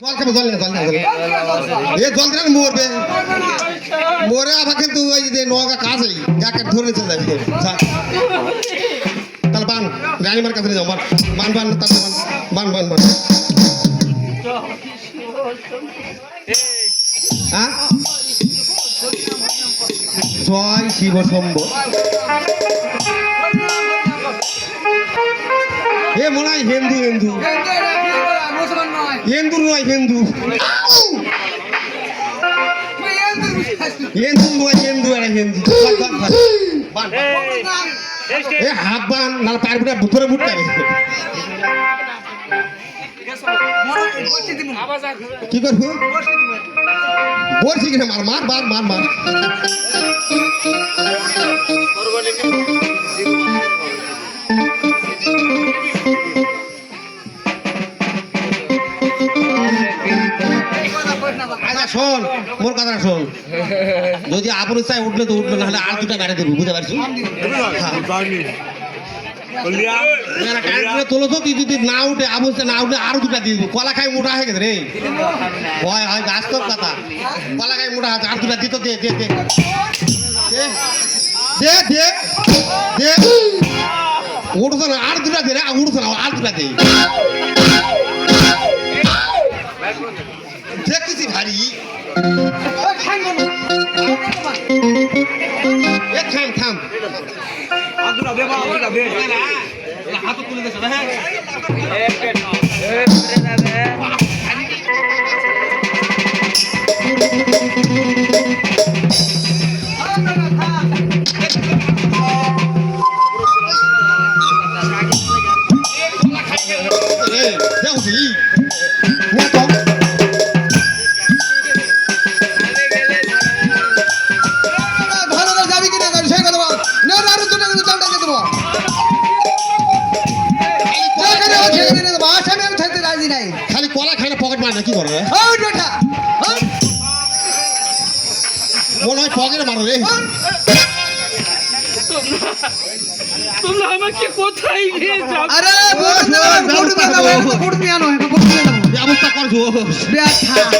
জল খাবে জল না জল না এ জল দিলে না মরবে। মরে আবার কিন্তু ওই যে নগা কাছেই একে ধরে চলে যাবে। তাহলে বান রানীমার কাছে যাও বান। বান বান তাহলে বান। বান বান বান। হ্যাঁ জয় শিব শম্ভ। এ মনে হয় হিন্দু হিন্দু নয় নয় এন্দ্র নয় এরা হিন্দু। বান, বান, বান, বান। এ হাত বান না পায়ের বুটা ভিতরে বুটটা কি করব? বলছি কিনা মার মার মার মার মার। শোন, মোর কথা শোন। যদি আপন চাই উঠলে তো উঠবে, নাহলে আর দুটা গাড়ি দেবো, বুঝতে পারছি করে তোলো দুটা দিয়ে হয়ে হয় হয় আর দুটা দে আর দুটা দে। দেখতেছি ভারী। থাম থাম। হাত তুলে দিয়েছে রাজি নাই খালি কলা খায় না পকেট মারে না কি করে রে? ওই বেটা ওই, মনে হয় পকেটে মারো রে। তোমরা আমাকে কোথায় নিয়ে যাও? আরে বড় না বড় না নিয়ে আনো বড় নিয়ে আনো ব্যবস্থা করছ বেটা